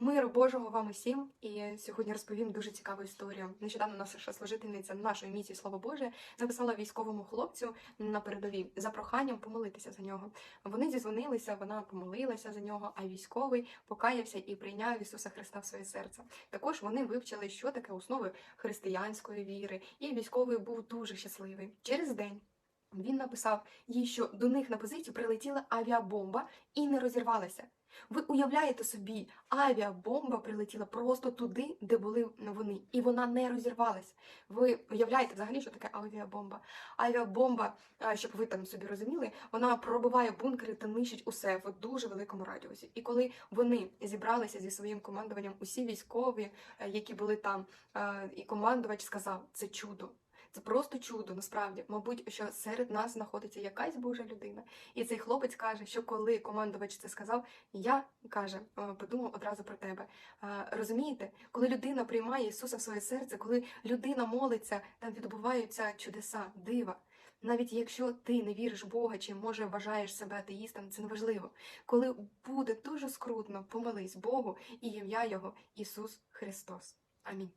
Миру Божого вам усім. І сьогодні розповім дуже цікаву історію. Нещодавно наша служительниця нашої місії Слово Боже написала військовому хлопцю на передовій за проханням помолитися за нього. Вони зізвонилися, вона помолилася за нього, а військовий покаявся і прийняв Ісуса Христа в своє серце. Також вони вивчили, що таке основи християнської віри, і військовий був дуже щасливий. Через день. Він написав їй, що до них на позицію прилетіла авіабомба і не розірвалася. Ви уявляєте собі, авіабомба прилетіла просто туди, де були вони, і вона не розірвалась. Ви уявляєте взагалі, що таке авіабомба? Авіабомба, щоб ви там собі розуміли, вона пробиває бункери та нищить усе в дуже великому радіусі. І коли вони зібралися зі своїм командуванням, усі військові, е, які були там, е, і командувач сказав: це чудо. Це просто чудо, насправді. Мабуть, що серед нас знаходиться якась Божа людина. І цей хлопець каже, що коли командувач це сказав, я каже, е, подумав одразу про тебе. Е, Розумієте, коли людина приймає Ісуса в своє серце, коли людина молиться, там відбуваються чудеса, дива. Навіть якщо ти не віриш в Бога чи може вважаєш себе атеїстом, це неважливо. Коли буде дуже скрутно, помолись Богу і ім'я Його Ісус Христос. Амінь.